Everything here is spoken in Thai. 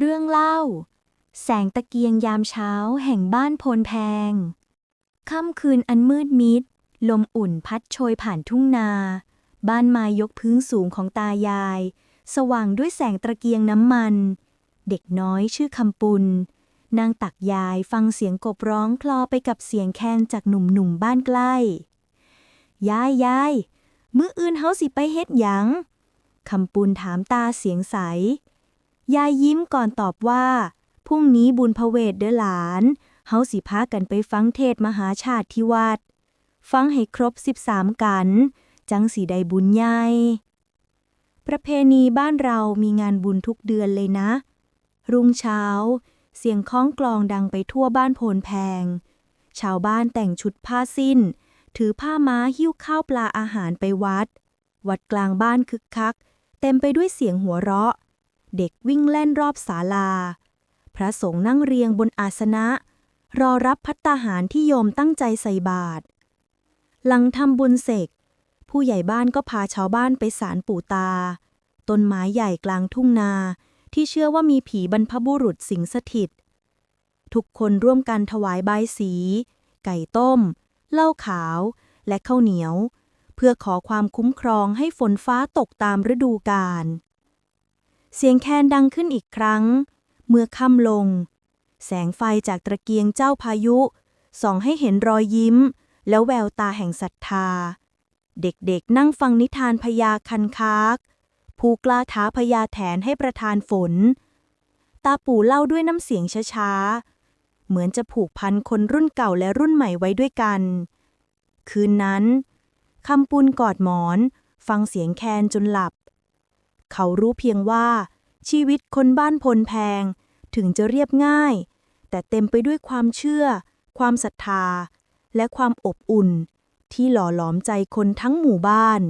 เรื่องเล่า แสงตะเกียงยามเช้าแห่งบ้านโพนแพง ค่ำคืนอันมืดมิด ลมอุ่นพัดโชยผ่านทุ่งนา บ้านไม้ยกพื้นสูงของตายาย สว่างด้วยแสงตะเกียงน้ำมัน เด็กน้อยชื่อคำปุนนางตักยายฟังเสียงกบร้องคลอไปกับเสียงแคนจากหนุ่มๆบ้านใกล้ ยายยาย มื้ออื่นเฮาสิไปเฮ็ดหยัง คำปุนถามตาเสียงใส ยายยิ้มก่อนตอบว่า พรุ่งนี้บุญพเวทเด้อหลาน เฮาสิพากันไปฟังเทศมหาชาติที่วัด ฟังให้ครบ 13 กัน จังสีได้บุญใหญ่ประเพณีบ้านเรามีงานบุญทุกเดือนเลยนะ รุ่งเช้า เสียงค้องกลองดังไปทั่วบ้านโพนแพง ชาวบ้านแต่งชุดผ้าสิ้น ถือผ้าม้าหิ้วข้าวปลาอาหารไปวัด วัดกลางบ้านคึกคัก เต็มไปด้วยเสียงหัวเราะ เด็กวิ่งเล่นรอบศาลา พระสงฆ์นั่งเรียงบนอาสนะ รอรับพัตตาหารที่โยมตั้งใจใส่บาตร หลังทำบุญเสร็จ ผู้ใหญ่บ้านก็พาชาวบ้านไปศาลปู่ตา ต้นไม้ใหญ่กลางทุ่งนา ที่เชื่อว่ามีผีบรรพบุรุษสิงสถิต ทุกคนร่วมกันถวายใบายสี ไก่ต้ม เหล้าขาว และข้าวเหนียว เพื่อขอความคุ้มครองให้ฝนฟ้าตกตามฤดูกาล เสียงแคนดังขึ้นอีกครั้ง เมื่อค่ำลง แสงไฟจากตะเกียงเจ้าพายุ ส่องให้เห็นรอยยิ้ม แล้วแววตาแห่งศรัทธา เด็กๆนั่งฟังนิทานพญาคันคากผู้กล้าท้าพญาแถนให้ประทานฝน ตาปู่เล่าด้วยน้ำเสียงช้าๆ เหมือนจะผูกพันคนรุ่นเก่าและรุ่นใหม่ไว้ด้วยกัน คืนนั้นคำปุนกอดหมอน ฟังเสียงแคนจนหลับ เขารู้เพียงว่า ชีวิตคนบ้านพลแพง ถึงจะเรียบง่าย แต่เต็มไปด้วยความเชื่อ ความศรัทธา และความอบอุ่น ที่หล่อหลอมใจคนทั้งหมู่บ้าน